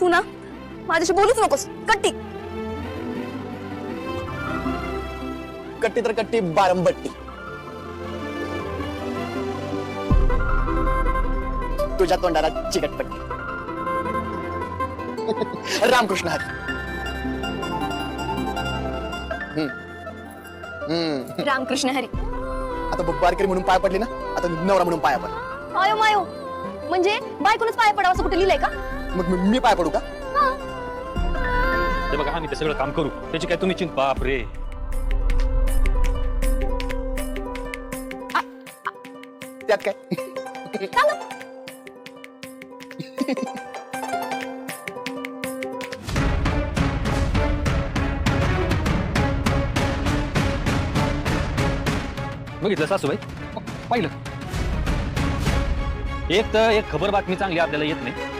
तू ना माझ्याशी बोलूच नकोस. कट्टी. कट्टी तर कट्टी बारंबट्टी. तुझ्या तोंडाला चिकटपट्टी रामकृष्ण हरी. हम्म. हम्म. रामकृष्ण हरी. आता बघ म्हणून पाय पडली ना आता नवरा म्हणून पाया पड मायो मायो. म्हणजे बायकोनच पाय पडावं असं कुठे लिहिलंय का? मग मी- मी पाय पडू का? ते बघा आम्ही ते सगळं काम करू. त्याची काय तुम्ही चिंता? बाप रे. त्यात काय? बघितलं सासूबाई? पाहिलं. एक तर एक खबर बातमी चांगली आपल्याला येत नाही.